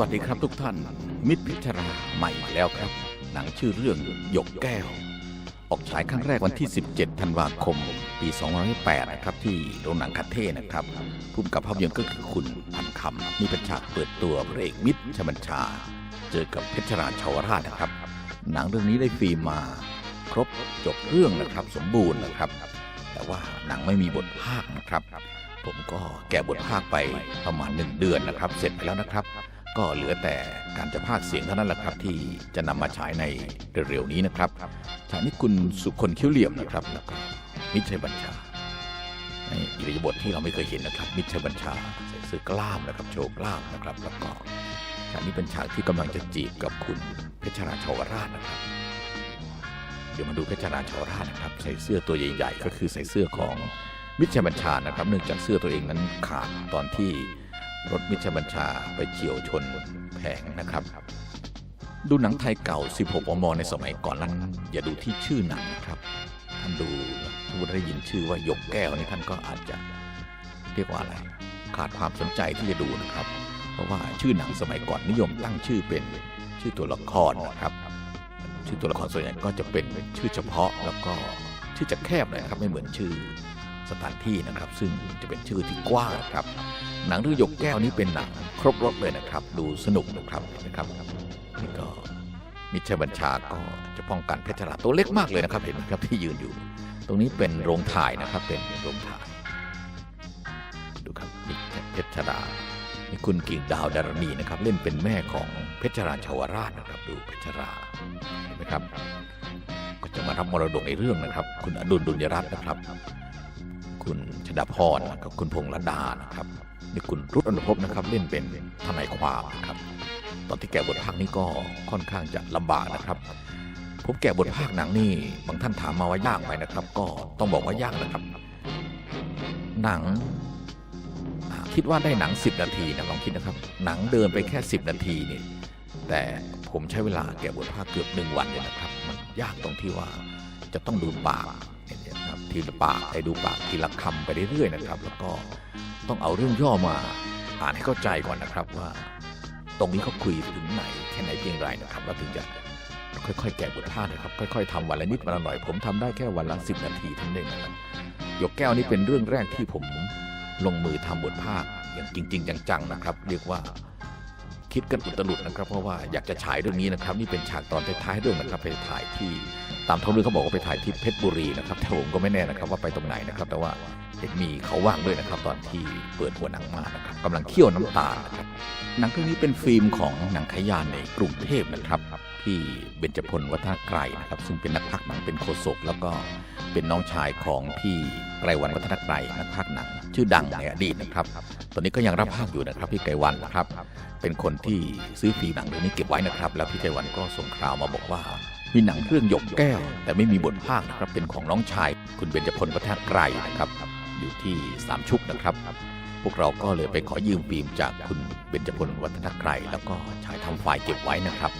วัสดีครับทุกท่าน มิตรพิจารณาใหม่มาแล้วครับ หนังชื่อเรื่องหยกแก้ว ออกฉายครั้งแรกวันที่ 17 ธันวาคม ปี2008นะครับ ที่โรงหนังคาเท่นะครับผู้กำกับภาพยนตร์ก็คือคุณพันคำนี่เป็นฉากเปิดตัวพระเอกมิตรชบัญชา เจอกับเพชรราชชาวราชนะครับ หนังเรื่องนี้ได้ฟิล์มมา ครบจบเรื่องนะครับ สมบูรณ์นะครับ แต่ว่าหนังไม่มีบทภาคนะครับ ผมก็แกะบทภาคไปประมาณหนึ่งเดือนนะครับ เสร็จไปแล้วนะครับ ก็เหลือแต่การจะภาคเสียงเท่านั้นแหละครับ ที่จะนำมาฉายในเร็วๆนี้นะครับฉากนี้คุณสุคนคิ้วเหลี่ยมนะครับแล้วก็มิตรชัยบัญชาในอิริยาบถที่เราไม่เคยเห็นนะครับ มิตรชัยบัญชาใส่เสื้อกล้ามนะครับ โชว์กล้ามนะครับ แล้วก็ฉากนี้เป็นฉากที่กำลังจะจีบกับคุณเพชรราชาวราชนะครับ เดี๋ยวมาดูเพชรราชาวราชนะครับ ใส่เสื้อตัวใหญ่ ๆ ก็คือใส่เสื้อของมิตรชัยบัญชานะครับ เนื่องจากเสื้อตัวเองนั้นขาดตอนที่ รถมิชบัญชาไปเฉียวชนแผงนะครับ ดูหนังไทยเก่า 16 มม ในสมัยก่อนนั้น อย่าดูที่ชื่อหนังนะครับ ท่านดูแล้วถ้าได้ยินชื่อว่าหยกแก้วนี่ท่านก็อาจจะเรียกว่าอะไร ขาดความสนใจที่จะดูนะครับ เพราะว่าชื่อหนังสมัยก่อนนิยมตั้งชื่อเป็นชื่อตัวละครนะครับ ชื่อตัวละครส่วนใหญ่ก็จะเป็นชื่อเฉพาะแล้วก็ชื่อจะแคบหน่อยครับไม่เหมือนชื่อสถานที่นะครับ ซึ่งจะเป็นชื่อที่กว้างครับ หนังเรื่องหยกแก้วนี้เป็นหนังครบรถเลยนะครับ ดูสนุกนะครับนะครับนี่ก็มิชัยบัญชาก็จะป้องกันเพชรราตัวเล็กมากเลยนะครับ เห็นไหมครับที่ยืนอยู่ ตรงนี้เป็นโรงถ่ายนะครับ เป็นโรงถ่าย ดูครับนี่เพชรรานี่คุณกิ่งดาวดารณีนะครับ เล่นเป็นแม่ของเพชรราชาวราชนะครับ ดูเพชรราเห็นไหมครับ ก็จะมารับมรดกในเรื่องนะครับ คุณอดุลดุลยรัตน์นะครับ คุณชดาพรกับคุณพงษ์ระดานะครับ นี่คุณรุตอนุภพนะครับเล่นเป็นทนายความครับ ตอนที่แกะบทภาคนี้ก็ค่อนข้างจะลำบากนะครับผมแกะบทภาคหนังนี่บางท่านถามมาว่ายากไหมนะครับ ก็ต้องบอกว่ายากนะครับ หนังคิดว่าได้หนัง 10 นาทีนะลองคิดนะครับ หนังเดินไปแค่ 10 นาทีนี่แต่ผมใช้เวลาแกะบทภาคเกือบหนึ่งวันเลยนะครับ มันยากตรงที่ว่าจะต้องดูปากเนี่ยครับทีละปากไอ้ดูปากทีละคำไปเรื่อยๆนะครับ แล้วก็ ต้องเอาเรื่องย่อมา อ่านให้เข้าใจก่อนนะครับว่า ตรงนี้เขาคุยถึงไหนแค่ไหนเพียงไรนะครับแล้วถึงจะค่อยๆ แกะบทภาคนะครับ ค่อยๆทำวันละนิดวันละหน่อย ผมทำได้แค่วันละสิบนาทีเท่านั้นเองนะครับยกแก้วนี่เป็นเรื่องแรกที่ผมลงมือทำบทภาคอย่างจริง ๆ จังๆนะครับ เรียกว่าคิดกันอุตลุดนะครับ เพราะว่าอยากจะฉายเรื่องนี้นะครับ นี่เป็นฉากตอนท้ายๆเรื่องนะครับไปถ่ายที่ ตามท้องเรื่องเขาบอกว่าไปถ่ายที่เพชรบุรีนะครับแต่ผมก็ไม่แน่นะครับว่าไปตรงไหนนะครับ แต่ว่าเห็นมีเขาว่างด้วยนะครับ ตอนที่เปิดหัวหนังมานะครับกำลังเคี่ยวน้ำตานะครับหนังเรื่องนี้เป็นฟิล์มของหนังขยานในกรุงเทพนะครับที่เบญจพลวัฒนไกรนะครับซึ่งเป็นนักพากย์หนังเป็นโฆษกแล้วก็เป็นน้องชายของพี่ไกรวันวัฒนไกรนักพากย์หนัง ชื่อดังในอดีตนะครับ ตอนนี้ก็ยังรับพากย์อยู่นะครับพี่ไกรวันนะครับ เป็นคนที่ซื้อฟิล์มหนังเรื่องนี้เก็บไว้นะครับ แล้วพี่ไกรวันก็ส่งข่าวมาบอกว่า มีหนังเรื่องหยกแก้ว แต่ไม่มีบทภาคนะครับ เป็นของน้องชาย คุณเบญจพลวัฒนไกรนะครับ อยู่ที่สามชุกนะครับ พวกเราก็เลยไปขอยืมฟิล์มจากคุณเบญจพลวัฒนไกรแล้วก็ฉายทำไฟล์เก็บไว้นะครับ